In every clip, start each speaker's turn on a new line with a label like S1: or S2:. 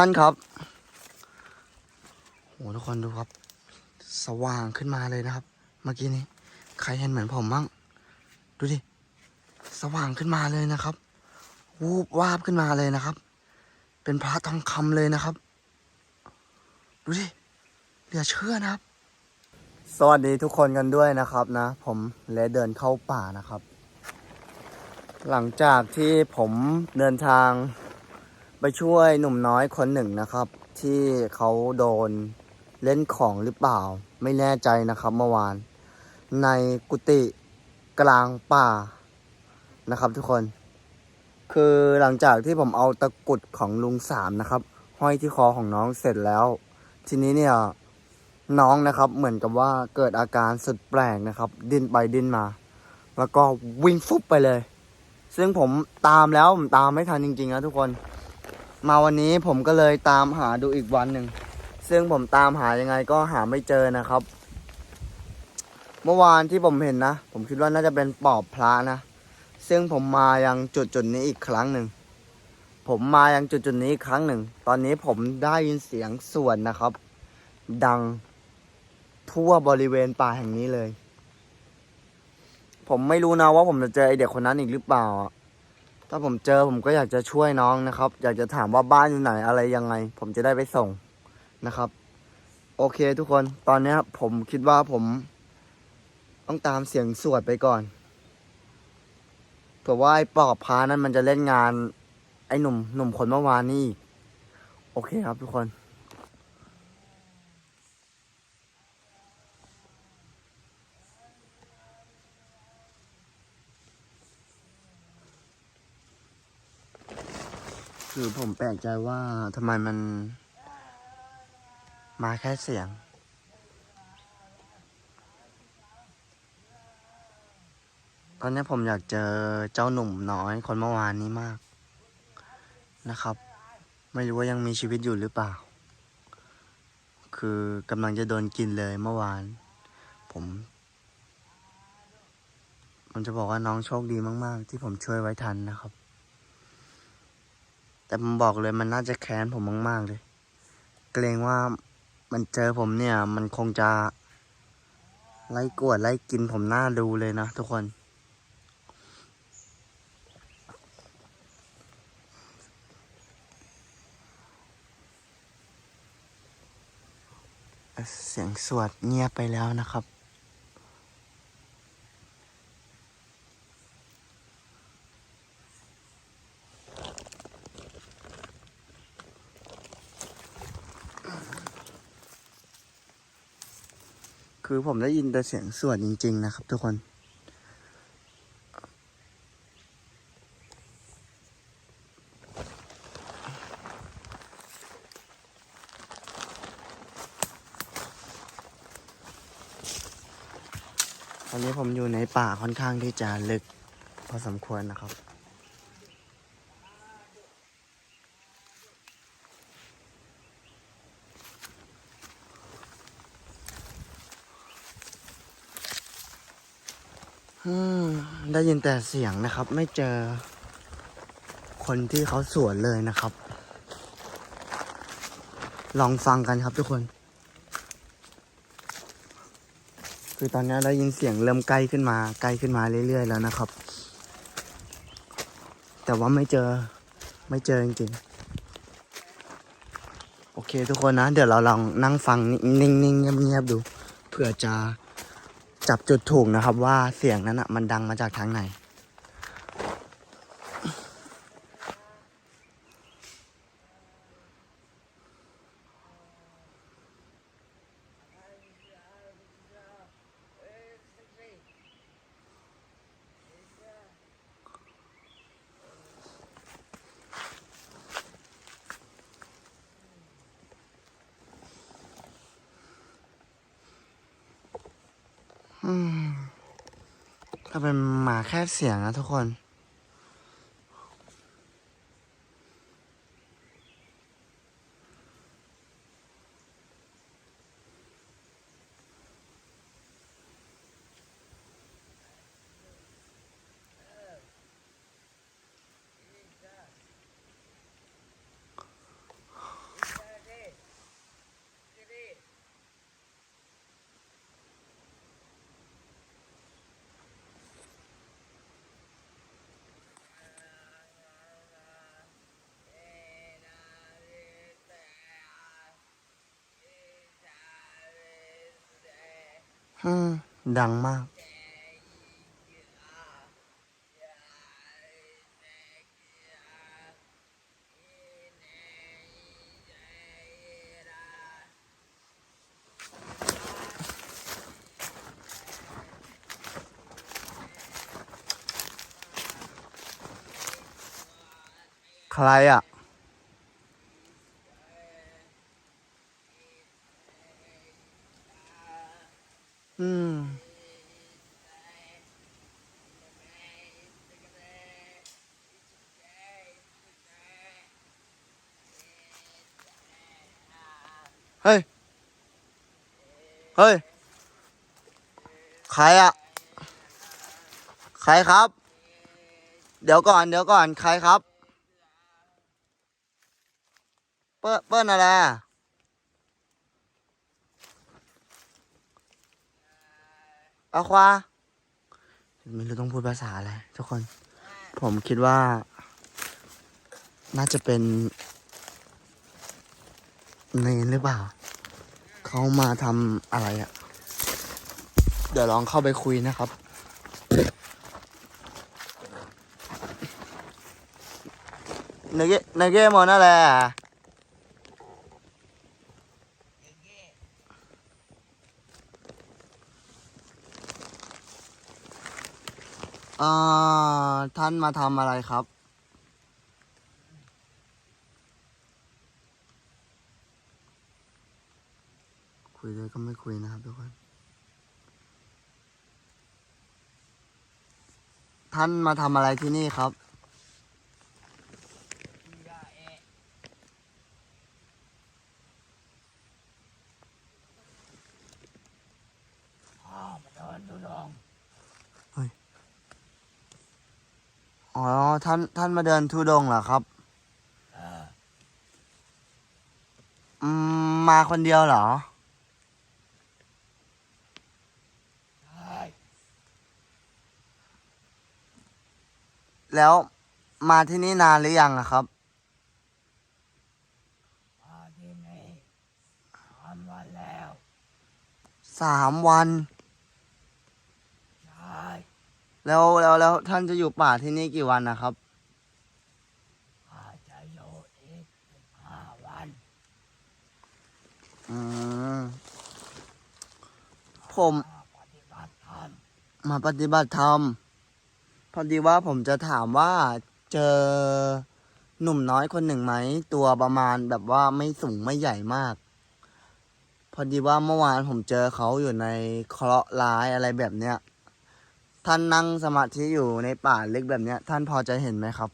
S1: ท่านครับโหทุกคนดูครับ สว่างขึ้นมาเลยนะครับ เมื่อกี้นี้ ใครเห็นเหมือนผมบ้างดูดิ สว่างขึ้นมาเลยนะครับ วูบวาบขึ้นมาเลยนะครับ เป็นพระทองคำเลยนะครับ ดูดิเหลือเชื่อนะครับ สวัสดีทุกคนกันด้วยนะครับนะ ผมเลเดินเข้าป่านะครับ หลังจากที่ผมเดินทาง ไปช่วยหนุ่มน้อยคนหนึ่งนะครับ ที่เขาโดนเล่นของหรือเปล่า ไม่แน่ใจนะครับเมื่อวาน ในกุฏิกลางป่านะครับทุกคน คือหลังจากที่ผมเอาตะกุดของลุงสามนะครับ ห้อยที่คอของน้องเสร็จแล้ว ทีนี้เนี่ยน้องนะครับเหมือนกับว่าเกิดอาการสุดแปลกนะครับ ดิ้นไปดิ้นมา แล้วก็วิ่งฟุบไปเลย ซึ่งผมตามแล้วผมตามไม่ทันจริงๆนะทุกคน มาวันนี้ผมก็เลยตามหาดูอีกวันหนึ่ง ซึ่งผมตามหายังไงก็หาไม่เจอนะครับ เมื่อวานที่ผมเห็นนะ ผมคิดว่าน่าจะเป็นปอบพระนะ ซึ่งผมมายังจุดจุดนี้อีกครั้งหนึ่ง ผมมายังจุดจุดนี้อีกครั้งหนึ่ง ตอนนี้ผมได้ยินเสียงส่วดนะครับ ดังทั่วบริเวณป่าแห่งนี้เลย ผมไม่รู้นะว่าผมจะเจอไอเด็กคนนั้นอีกหรือเปล่าอะ ถ้าผมเจอผมก็อยากจะช่วยน้องนะครับ อยากจะถามว่าบ้านอยู่ไหนอะไรยังไง ผมจะได้ไปส่งนะครับ โอเคทุกคนตอนนี้ผมคิดว่าผม ต้องตามเสียงสวดไปก่อนเผื่อว่าไอ้ปอบพานั้นมันจะเล่นงาน ไอ้หนุ่มหนุ่มคนเมื่อวานนี่ โอเคครับทุกคน คือผมแปลกใจว่าทำไมมันมาแค่เสียง ตอนนี้ผมอยากเจอเจ้าหนุ่มน้อยคนเมื่อวานนี้มาก นะครับ ไม่รู้ว่ายังมีชีวิตอยู่หรือเปล่า คือกำลังจะโดนกินเลยเมื่อวาน ผมผมจะบอกว่าน้องโชคดีมาก ๆ ที่ผมช่วยไว้ทันนะครับ แต่ผมบอกเลยมันน่าจะแค้นผมมาก ๆ เลย เกรงว่ามันเจอผมเนี่ย มันคงจะไล่กวดไล่กินผมหน้าดูเลยนะทุกคน เสียงสวดเงียบไปแล้วนะครับ คือผมได้ยินแต่เสียงสวดจริง ๆ นะครับ ทุกคน ตอนนี้ผมอยู่ในป่าค่อนข้างที่จะลึก พอสมควรนะครับ ได้ยินแต่เสียงนะครับ ไม่เจอคนที่เขาสวนเลยนะครับ ลองฟังกันครับทุกคน คือตอนนี้ได้ยินเสียงเริ่มใกล้ขึ้นมาใกล้ขึ้นมาเรื่อยๆแล้วนะครับ แต่ว่าไม่เจอไม่เจอจริงๆโอเคทุกคนนะ เดี๋ยวเราลองนั่งฟังนิ่งๆเงียบๆดู เผื่อจะ จับจุดถูกนะครับว่าเสียงนั้นอะมันดังมาจากทางไหน อืมถ้าเป็นหมาแค่เสียงนะทุกคน อืม ดังมาก ใครอะ เฮ้ย ใครอะใครครับ เดี๋ยวก่อน เดี๋ยวก่อน ใครครับ เปิ้ลเปิ้ลอะไรอะอาควาไม่รู้ต้องพูดภาษาอะไรทุกคน ผมคิดว่า น่าจะเป็นเนนหรือเปล่า เขามาทำอะไรอะ่ะ เดี๋ยวลองเข้าไปคุยนะครับนเกนเกมอนอะไรอะอ่าท่านมาทำอะไรครับ ยเลยก็ไม่คุยนะครับทุกคนท่านมาทำอะไรที่นี่ครับอ๋อ ท่าน ท่านมาเดินทุดงค์เหรอครับอืมมาคนเดียวเหรอ แล้วมาที่นี่นานหรือยังอะครับ
S2: มาที่นี่สามวันแล้ว
S1: สามวัน
S2: ใช่
S1: แล้วแล้วแล้วท่านจะอยู่ป่าที่นี่กี่วันนะครับ
S2: ข้าจะอยู่อีกสิบห้าวัน
S1: อืม ผม
S2: มาปฏิบัติธรรม
S1: มาปฏิบัติธรรม พอดีว่าผมจะถามว่าเจอหนุ่มน้อยคนหนึ่งไหม ตัวประมาณแบบว่าไม่สูงไม่ใหญ่มาก พอดีว่าเมื่อวานผมเจอเขาอยู่ในเคราะห์ร้ายอะไรแบบเนี้ยท่านนั่งสมาธิอยู่ในป่าลึกแบบเนี้ย ท่านพอจะเห็นไหมครับ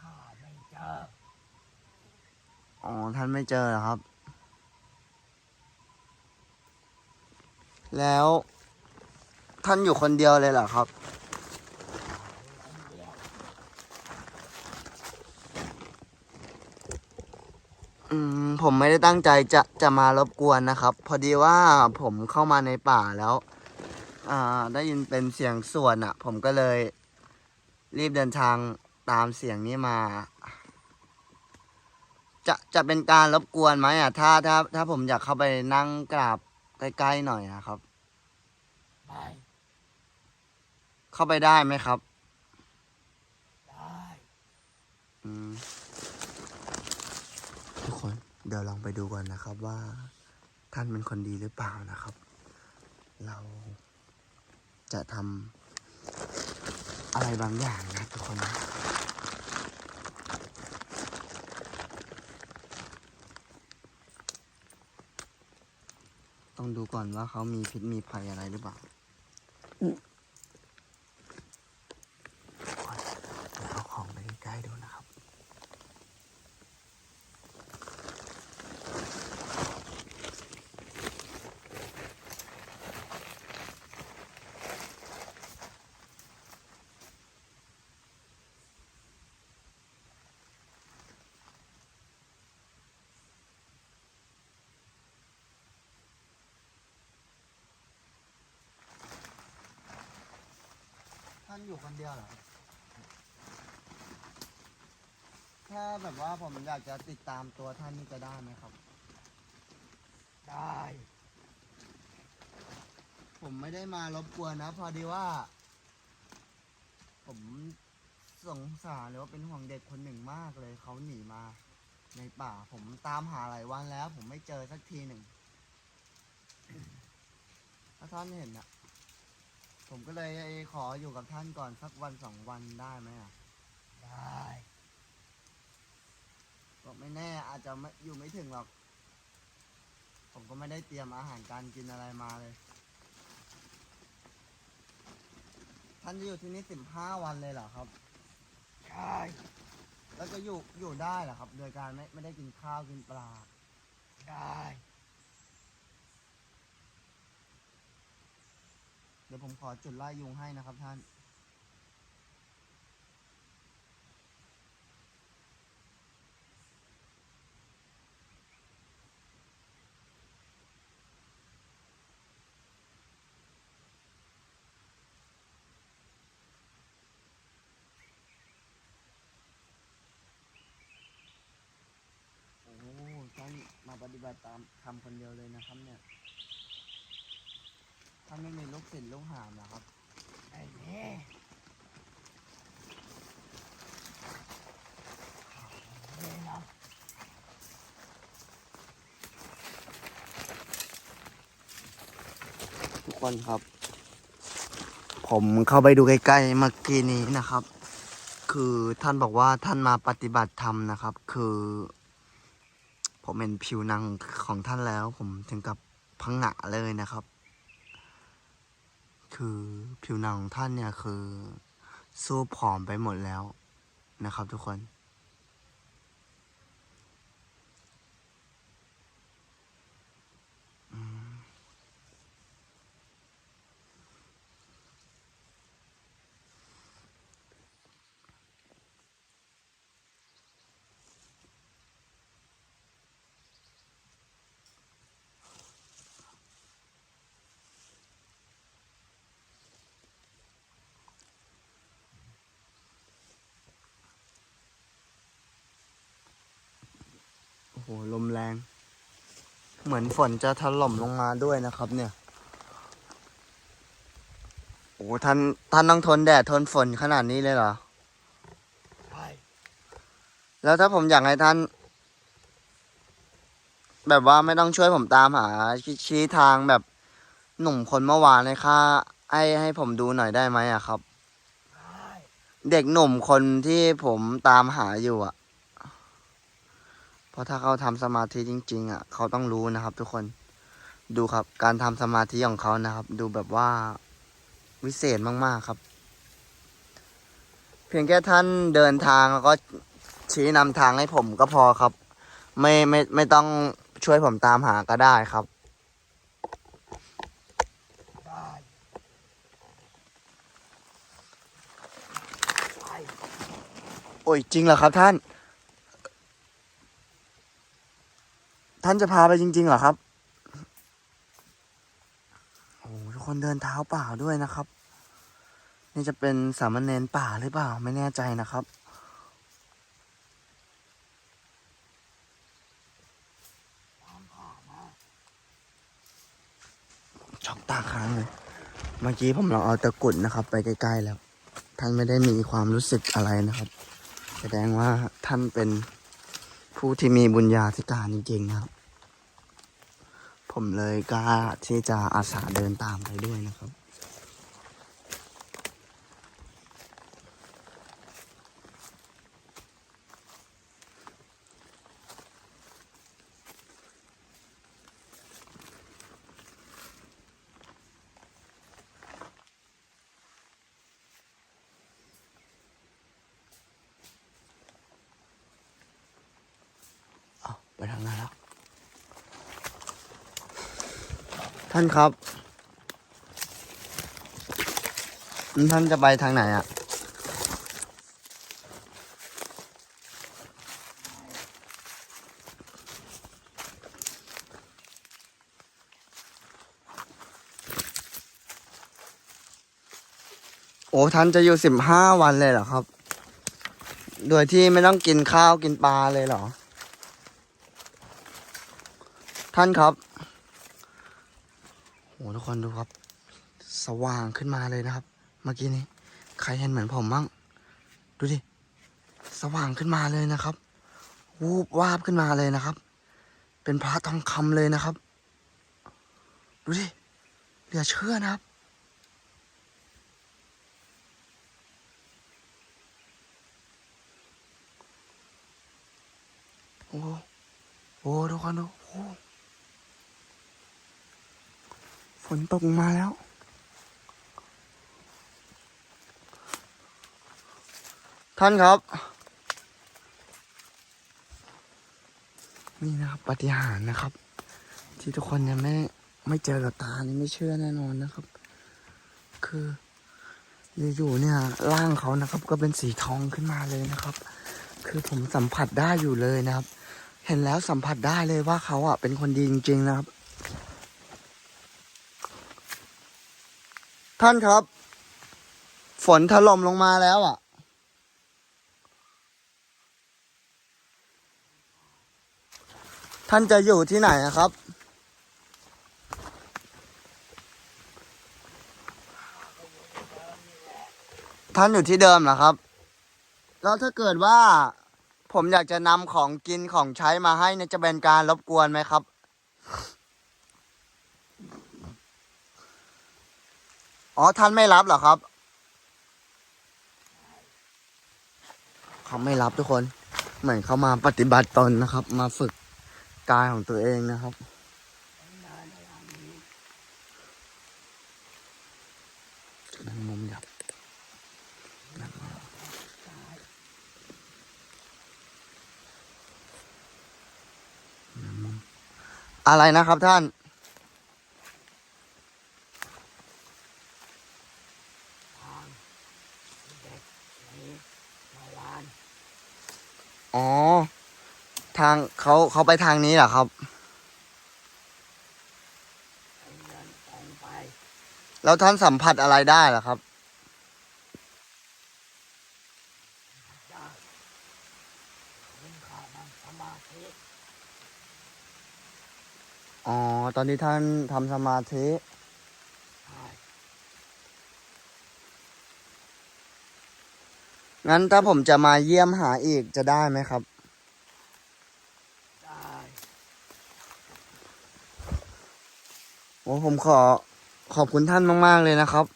S2: ข้าไม่เจอ
S1: อ๋อ ท่านไม่เจอเหรอครับ แล้ว ท่านอยู่คนเดียวเลยเหรอครับ อืม ผมไม่ได้ตั้งใจจะจะมารบกวนนะครับ พอดีว่าผมเข้ามาในป่าแล้ว อ่า ได้ยินเป็นเสียงส่วดอะ ผมก็เลย รีบเดินทางตามเสียงนี้มา จะจะเป็นการรบกวนไหมอะ ถ้าถ้าถ้าผมอยากเข้าไปนั่งกราบใกล้ๆหน่อยนะครับ
S2: ไป
S1: เข้าไปได้ไหมครับ
S2: ได้
S1: อืมทุกคนเดี๋ยวลองไปดูก่อนนะครับว่า ท่านเป็นคนดีหรือเปล่านะครับ เราจะทำอะไรบางอย่างนะทุกคนนะต้องดูก่อนว่าเขามีพิษมีภัยอะไรหรือเปล่าก่อนเดี๋ยวเอาของไปใกล้ๆดูนะครับ ท่าน อยู่คนเดียวเหรอครับถ้าแบบว่าผมอยากจะติดตามตัวท่านนี่จะได้ไหมครับ
S2: ได้
S1: ผมไม่ได้มารบกวนนะ พอดีว่า ผมสงสารหรือว่าเป็นห่วงเด็กคนหนึ่งมากเลย เขาหนีมาในป่า ผมตามหาหลายวันแล้ว ผมไม่เจอสักทีหนึ่งถ้าท่านเห็นนะ ผมก็เลยขออยู่กับท่านก่อนสักวันสองวันได้ไหมอะ
S2: ได้
S1: ก็ไม่แน่อาจจะไม่อยู่ไม่ถึงหรอก ผมก็ไม่ได้เตรียมอาหารการกินอะไรมาเลย ท่านจะอยู่ที่นี่สิบห้าวันเลยเหรอครับ
S2: ใช่
S1: แล้วจะอยู่อยู่ได้เหรอครับ โดยการไม่ไม่ได้กินข้าวกินปลา
S2: ได้
S1: เดี๋ยวผมขอจุดไล่ยุงให้นะครับท่าน โอ้ท่านมาปฏิบัติตามทำคนเดียวเลยนะครับเนี่ย ท่านไม่มีลูกศิษย์ลูกหามเหรอครับ
S2: ไอ้นี่นี่นะ
S1: ทุกคนครับ ผมเข้าไปดูใกล้ๆเมื่อกี้นี้นะครับ คือท่านบอกว่าท่านมาปฏิบัติธรรมนะครับ คือ ผมเห็นผิวหนังของท่านแล้ว ผมถึงกับพังงะเลยนะครับ คือผิวหนังของท่านเนี่ยคือสู้ผอมไปหมดแล้วนะครับทุกคน อืม โอ้โหลมแรง เหมือนฝนจะถล่มลงมาด้วยนะครับ เนี่ย โอ้ท่านท่านต้องทนแดดทนฝนขนาดนี้เลยเหรอ
S2: ใช่
S1: แล้วถ้าผมอยากให้ท่าน แบบว่าไม่ต้องช่วยผมตามหาชชี้ทางแบบหนุ่มคนเมื่อวานเลยค่ะให้ให้ผมดูหน่อยได้ไหมอะครับ เด็กหนุ่มคนที่ผมตามหาอยู่อะ เพราะถ้าเขาทำสมาธิจริง ๆ อะ เขาต้องรู้นะครับ ทุกคนดูครับ การทำสมาธิของเขานะครับ ดูแบบว่าวิเศษมากๆครับ เพียงแค่ท่านเดินทางแล้วก็ชี้นำทางให้ผมก็พอครับ ไม่ไม่ไม่ต้องช่วยผมตามหาก็ได้ครับ
S2: ได้
S1: โอ้ยจริงเหรอครับท่าน ท่านจะพาไปจริง ๆ เหรอครับ โอ้โหทุกคนเดินเท้าเปล่าด้วยนะครับ นี่จะเป็นสามเณรป่าหรือเปล่า ไม่แน่ใจนะครับ ช็อกตาค้างเลย เมื่อกี้ผมลองเอาตะกรุดนะครับ ไปใกล้ ๆ แล้ว ท่านไม่ได้มีความรู้สึกอะไรนะครับ แสดงว่าท่านเป็นผู้ที่มีบุญญาธิการจริงๆนะครับ ผมเลยก็ที่จะอาสาเดินตามไปด้วยนะครับ เอาไปทางไหนแล้ว ท่านครับ ท่านจะไปทางไหนอะ โอ้ท่านจะอยู่สิบห้าวันเลยเหรอครับ โดยที่ไม่ต้องกินข้าวกินปลาเลยเหรอ ท่านครับ โหทุกคนดูครับ สว่างขึ้นมาเลยนะครับ เมื่อกี้นี้ ใครเห็นเหมือนผมบ้าง ดูดิ สว่างขึ้นมาเลยนะครับ วูบวาบขึ้นมาเลยนะครับ เป็นพระทองคำเลยนะครับ ดูดิ เหลือเชื่อนะครับโอโหโอ้โหทุกคนดูโอ้โห ฝนตกมาแล้ว ท่านครับ นี่นะครับปฏิหารนะครับ ที่ทุกคนยังไม่ไม่เจอกับตานี่ไม่เชื่อแน่นอนนะครับ คืออยู่ๆเนี่ยร่างเขานะครับ ก็เป็นสีทองขึ้นมาเลยนะครับ คือผมสัมผัสได้อยู่เลยนะครับ เห็นแล้วสัมผัสได้เลยว่าเขาอะเป็นคนดีจริงๆนะครับ ท่านครับ ฝนถล่มลงมาแล้วอะ ท่านจะอยู่ที่ไหนอะครับ ท่านอยู่ที่เดิมเหรอครับ แล้วถ้าเกิดว่า ผมอยากจะนำของกินของใช้มาให้เนี่ยจะเป็นการรบกวนไหมครับ อ๋อ ท่านไม่รับเหรอครับ เขาไม่รับทุกคน เหมือนเขามาปฏิบัติตนนะครับ มาฝึกกายของตัวเองนะครับ นั่งมุมดับอะไรนะครับท่าน
S2: เมื่อวาน
S1: อ๋อ ทาง เขาเขาไปทางนี้เหรอครับ แล้วท่านสัมผัสอะไรได้เหรอครับ อ๋อ ตอนนี้ท่านทำสมาธิ งั้นถ้าผมจะมาเยี่ยมหาอีกจะได้ไหมครับ
S2: ได้
S1: โอ้ผมขอขอบคุณท่านมาก ๆ เลยนะครับ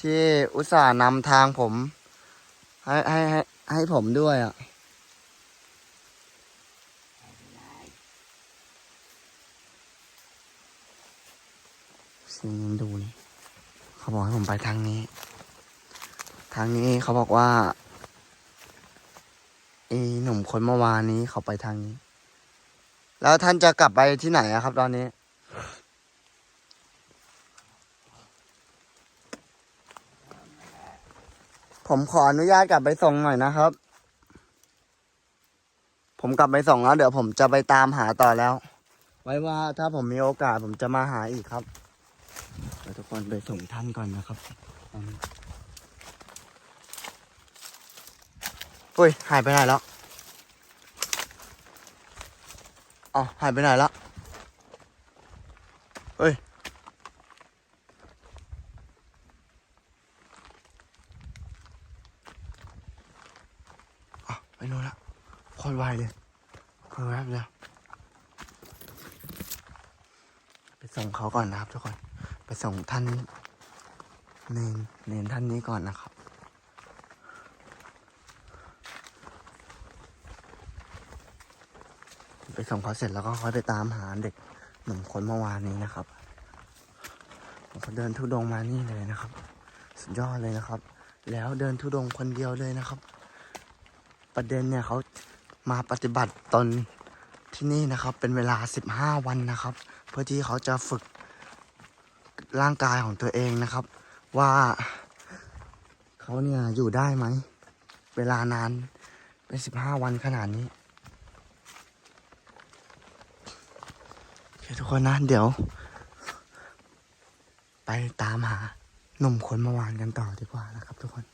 S1: ที่อุตส่าห์นำทางผม ให้ให้ให้ให้ผมด้วยอะสิ่งนี้ดูนี่เขาบอกให้ผมไปทางนี้ ทางนี้เขาบอกว่าไอหนุ่มคนเมื่อวานนี้เขาไปทางนี้ แล้วท่านจะกลับไปที่ไหนครับ ตอนนี้ ผมขออนุญาตกลับไปส่งหน่อยนะครับ ผมกลับไปส่งแล้ว เดี๋ยวผมจะไปตามหาต่อแล้ว ไว้ว่าถ้าผมมีโอกาสผมจะมาหาอีกครับเดี๋ยวทุกคนไปส่งท่านก่อนนะครับอุ้ยหายไปไหนแล้ว อ๋อหายไปไหนล้วเฮ้ยอ๋อไม่รู้ละโคตรไวเลยเพิ่งแวบเดียวไปส่งเขาก่อนนะครับทุกคน ไปส่งท่านเนนเนนท่านนี้ก่อนนะครับ ไป ส่งเขาเสร็จแล้วก็ค่อยไปตามหาเด็กหนุ่มคนเมื่อวานนี้นะครับเขาเดินทุดงมานี่เลยนะครับ สุดยอดเลยนะครับ แล้วเดินทุดงค์คนเดียวเลยนะครับ ประเด็นเนี่ยเขามาปฏิบัติตนที่นี่นะครับ เป็นเวลา 15 วันนะครับ เพื่อที่เขาจะฝึกร่างกายของตัวเองนะครับ ว่าเขาเนี่ยอยู่ได้ไหม เวลานานเป็น 15 วันขนาดนี้ โอเค ทุกคนนะ เดี๋ยว ไปตามหาหนุ่มคนเมื่อวานกันต่อดีกว่านะครับทุกคน